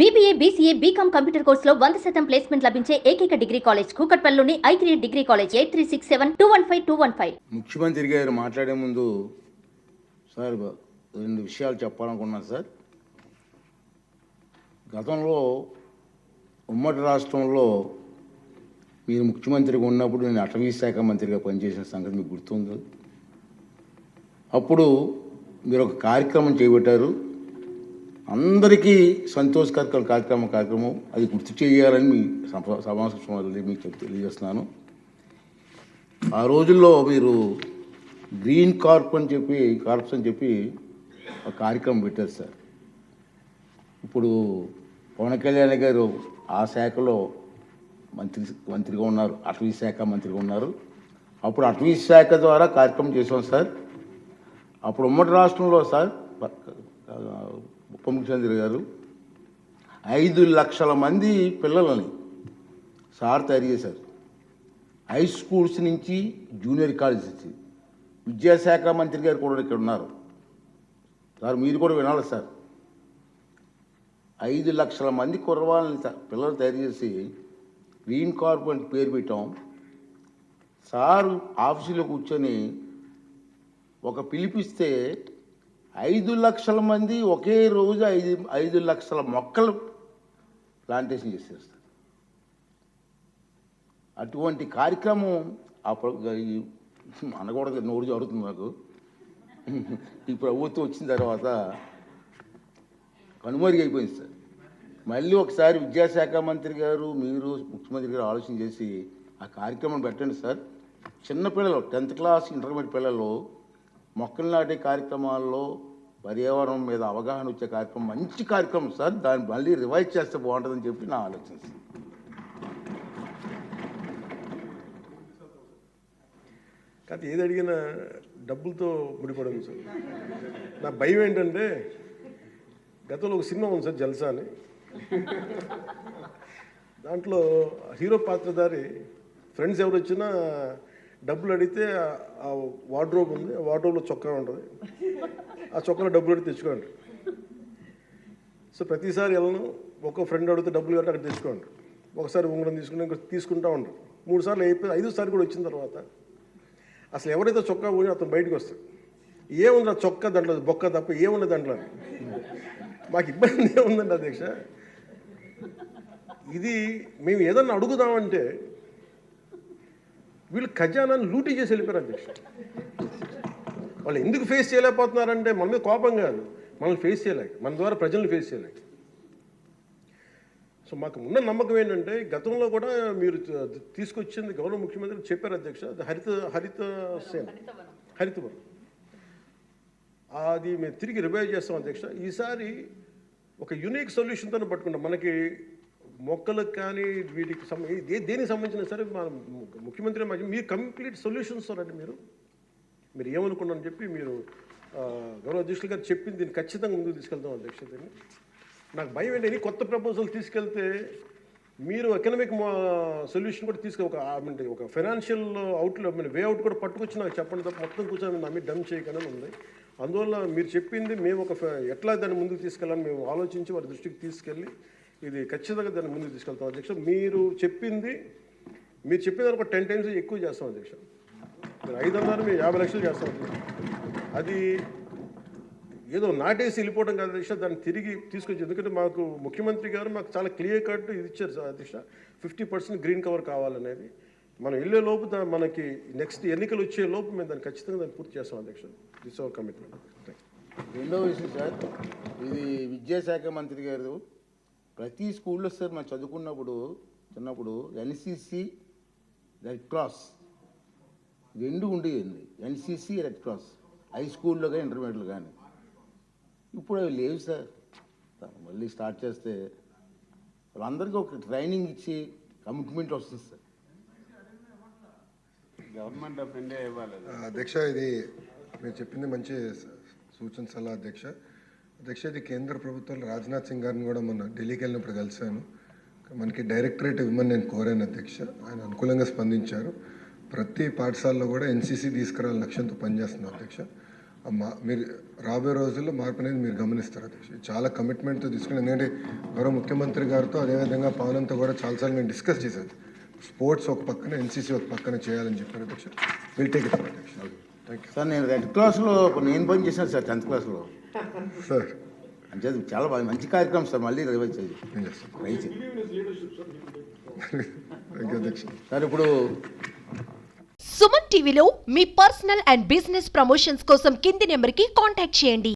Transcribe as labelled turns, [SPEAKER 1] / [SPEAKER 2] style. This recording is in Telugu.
[SPEAKER 1] బీబీఏ బీసీఏ బీకామ్ కంప్యూటర్ కోర్సులో వంద శాతం ప్లేస్మెంట్ లభించే ఏకైక degree college కూకట్పల్లిలోని I three degree college eight three six seven two one five two one five
[SPEAKER 2] ముఖ్యమంత్రి గారు మాట్లాడే ముందు సార్ రెండు విషయాలు చెప్పాలనుకున్నాను సార్. గతంలో ఉమ్మడి రాష్ట్రంలో మీరు ముఖ్యమంత్రిగా ఉన్నప్పుడు నేను అటవీ శాఖ మంత్రిగా పనిచేసిన సంగతి మీకు గుర్తుంది? అప్పుడు మీరు ఒక కార్యక్రమం చేపట్టారు. అందరికీ సంతోషకర కార్యక్రమం కార్యక్రమం అది గుర్తు చేయాలని మీ సభ- సమావేశం మీకు చెప్ తెలియజేస్తున్నాను. ఆ రోజుల్లో మీరు గ్రీన్ కార్ప్ అని చెప్పి కార్ప్స్ అని చెప్పి ఒక కార్యక్రమం పెట్టారు సార్. ఇప్పుడు పవన్ కళ్యాణ్ గారు ఆ శాఖలో మంత్రి మంత్రిగా ఉన్నారు. అటవీ శాఖ మంత్రిగా ఉన్నారు. అప్పుడు అటవీ శాఖ ద్వారా కార్యక్రమం చేసాం సార్. అప్పుడు ఉమ్మడి రాష్ట్రంలో సార్ ముఖ్యమంత్రి గారు ఐదు లక్షల మంది పిల్లలని సార్ తయారు చేశారు. హై స్కూల్స్ నుంచి జూనియర్ కాలేజ్ నుంచి. విద్యాశాఖ మంత్రి గారు కూడా ఇక్కడ ఉన్నారు. సార్ మీరు కూడా వినాలి సార్. ఐదు లక్షల మంది కుర్రవాళ్ళని పిల్లలు తయారు చేసి గ్రీన్ కార్పొరేట్ పేరు పెట్టాం. సార్ ఆఫీసులో కూర్చొని ఒక పిలిపిస్తే ఐదు లక్షల మంది ఒకే రోజు ఐదు ఐదు లక్షల మొక్కలు ప్లాంటేషన్ చేసేస్తారు. అటువంటి కార్యక్రమం అప్పుడు అనకూడదు నోరు జరుగుతుంది నాకు. ఈ ప్రభుత్వం వచ్చిన తర్వాత కనుమరుగైపోయింది అయిపోయింది సార్. మళ్ళీ ఒకసారి విద్యాశాఖ మంత్రి గారు మీరు ముఖ్యమంత్రి గారు ఆలోచన చేసి ఆ కార్యక్రమం పెట్టండి సార్. చిన్నపిల్లలు టెన్త్ క్లాస్ ఇంటర్మీడియట్ పిల్లలు మొక్కలు నాటే కార్యక్రమాల్లో పర్యావరణం మీద అవగాహన వచ్చే కార్యక్రమం మంచి కార్యక్రమం సార్. దాన్ని మళ్ళీ రివైజ్ చేస్తే బాగుంటుందని చెప్పి నా ఆలోచన సార్.
[SPEAKER 3] కాదు ఏది అడిగినా డబ్బులతో ముడిపడదు సార్. నా భయం ఏంటంటే గతంలో ఒక సినిమా ఉంది సార్ జల్సా అని. దాంట్లో హీరో పాత్రధారి ఫ్రెండ్స్ ఎవరు వచ్చినా డబ్బులు అడిగితే ఆ- వార్డ్రోబ్ ఉంది ఆ వార్డ్రోబ్లో చొక్కా ఉంటుంది. ఆ చొక్కాలో డబ్బులు అడిగి తెచ్చుకోండి. సో ప్రతిసారి వెళ్ళను ఒక ఫ్రెండ్ అడిగితే డబ్బులు కట్టి అక్కడ తెచ్చుకోండి. ఒకసారి ఉంగరం తీసుకుని ఇంకో తీసుకుంటా ఉండరు మూడు సార్లు అయిపోయి ఐదోసారి కూడా వచ్చిన తర్వాత అసలు ఎవరైతే చొక్కా పోయి అతను బయటకు వస్తాడు. ఏముంది ఆ చొక్కా దాంట్లో? బొక్క తప్ప ఏముంది దాంట్లో? మాకు ఇబ్బంది ఏముందండి అధ్యక్ష? ఇది మేము ఏదన్నా అడుగుదామంటే వీళ్ళు ఖజానాన్ని లూటీ చేసి వెళ్ళిపోయారు అధ్యక్ష. వాళ్ళు ఎందుకు ఫేస్ చేయలేకపోతున్నారంటే మన మీద కోపం కాదు. మనల్ని ఫేస్ చేయలేక మన ద్వారా ప్రజల్ని ఫేస్ చేయలేక. సో మాకు ఉన్న నమ్మకం ఏంటంటే గతంలో కూడా మీరు తీసుకొచ్చింది గౌరవ ముఖ్యమంత్రి చెప్పారు అధ్యక్ష హరిత హరిత సేన. హరితవరం. అది మేము తిరిగి రివైవ్ చేస్తాం అధ్యక్ష. ఈసారి ఒక యునిక్ సొల్యూషన్తో పట్టుకుంటాం. మనకి మొక్కలకు కానీ వీటికి దేనికి సంబంధించిన సరే మన ముఖ్యమంత్రి మాకు మీరు కంప్లీట్ సొల్యూషన్స్ అండి మీరు. మీరు ఏమనుకున్నారని చెప్పి మీరు గౌరవ అధ్యక్షులు గారు చెప్పింది దీన్ని ఖచ్చితంగా ముందుకు తీసుకెళ్తాం అధ్యక్ష దీన్ని నాకు భయం ఏంటి? ఎన్ని కొత్త ప్రపోజల్ తీసుకెళ్తే మీరు ఎకనామిక్ సొల్యూషన్ కూడా తీసుకు ఒక ఒక ఫైనాన్షియల్ అవుట్లో మీరు వే అవుట్ కూడా పట్టుకొచ్చి నాకు చెప్పండి తప్ప మొత్తం కూర్చొని నమ్మి డమ్ చేయకుండా ఉంది. అందువల్ల మీరు చెప్పింది మేము ఒక ఫ- ఎట్లా దాన్ని ముందుకు తీసుకెళ్ళాలని మేము ఆలోచించి వారి దృష్టికి తీసుకెళ్ళి ఇది ఖచ్చితంగా దాన్ని ముందుకు తీసుకెళ్తాం అధ్యక్ష. మీరు చెప్పింది మీరు చెప్పిన దానికి ఒక టెన్ టైమ్స్ ఎక్కువ చేస్తాం అధ్యక్ష. మీరు ఐదు వందలు మీరు యాభై లక్షలు చేస్తాం. అది ఏదో నాటేసి వెళ్ళిపోవడం కాదు అధ్యక్ష. దాన్ని తిరిగి తీసుకొచ్చి ఎందుకంటే మాకు ముఖ్యమంత్రి గారు మాకు చాలా క్లియర్ కట్ ఇది ఇచ్చారు సార్ అధ్యక్ష. ఫిఫ్టీ పర్సెంట్ గ్రీన్ కవర్ కావాలనేది. మనం వెళ్ళే లోపు మనకి నెక్స్ట్ ఎన్నికలు వచ్చే లోపు మేము దాన్ని ఖచ్చితంగా దాన్ని పూర్తి చేస్తాం అధ్యక్ష. దిస్ అవర్ కమిట్మెంట్
[SPEAKER 2] రెండో విషయం సార్. ఇది విద్యాశాఖ మంత్రి గారు ప్రతి స్కూల్లో సార్ మనం చదువుకున్నప్పుడు చిన్నప్పుడు ఎన్సిసి రెడ్ క్రాస్ రెండు ఉండేయండి ఎన్సిసి రెడ్ క్రాస్. హై స్కూల్లో కానీ ఇంటర్మీడియట్లో కానీ. ఇప్పుడు అవి లేవు సార్. మళ్ళీ స్టార్ట్ చేస్తే వాళ్ళందరికీ ఒక ట్రైనింగ్ ఇచ్చి కమిట్మెంట్ వస్తుంది సార్.
[SPEAKER 4] గవర్నమెంట్ ఆఫ్ ఇండియా ఇవ్వాలి.
[SPEAKER 5] అధ్యక్ష ఇది మీరు చెప్పింది మంచి సూచన సలహా అధ్యక్ష. అధ్యక్ష ఇది కేంద్ర ప్రభుత్వంలో రాజ్నాథ్ సింగ్ గారిని కూడా మొన్న ఢిల్లీకి వెళ్ళినప్పుడు కలిశాను. మనకి డైరెక్టరేట్ ఇవ్వమని నేను కోరాను అధ్యక్ష. ఆయన అనుకూలంగా స్పందించారు. ప్రతి పాఠశాలలో కూడా ఎన్సీసీ తీసుకురాలని లక్ష్యంతో పనిచేస్తున్నాం అధ్యక్ష. మా మీరు రాబోయే రోజుల్లో మార్పు అనేది మీరు గమనిస్తారు అధ్యక్ష. చాలా కమిట్మెంట్తో తీసుకుని ఎందుకంటే గౌరవ ముఖ్యమంత్రి గారితో అదేవిధంగా పవన్తో కూడా చాలాసార్లు నేను డిస్కస్ చేశాను. స్పోర్ట్స్ ఒక పక్కన ఎన్సీసీ ఒక పక్కన చేయాలని చెప్పారు అధ్యక్ష. విల్ టేక్ ఇట్ అధ్యక్ష. థ్యాంక్
[SPEAKER 2] సార్ నేను రెడ్ క్లాస్లో నేను పని చేశాను సార్ టెన్త్ క్లాస్లో
[SPEAKER 5] సార్.
[SPEAKER 2] చాలా బాగా మంచి కార్యక్రమం సార్ మళ్ళీ రివైజ్
[SPEAKER 5] అధ్యక్ష.
[SPEAKER 2] సార్ ఇప్పుడు
[SPEAKER 6] సుమన్ టీవీలో మీ పర్సనల్ అండ్ బిజినెస్ ప్రమోషన్స్ కోసం కింది నెంబర్కి కాంటాక్ట్ చేయండి.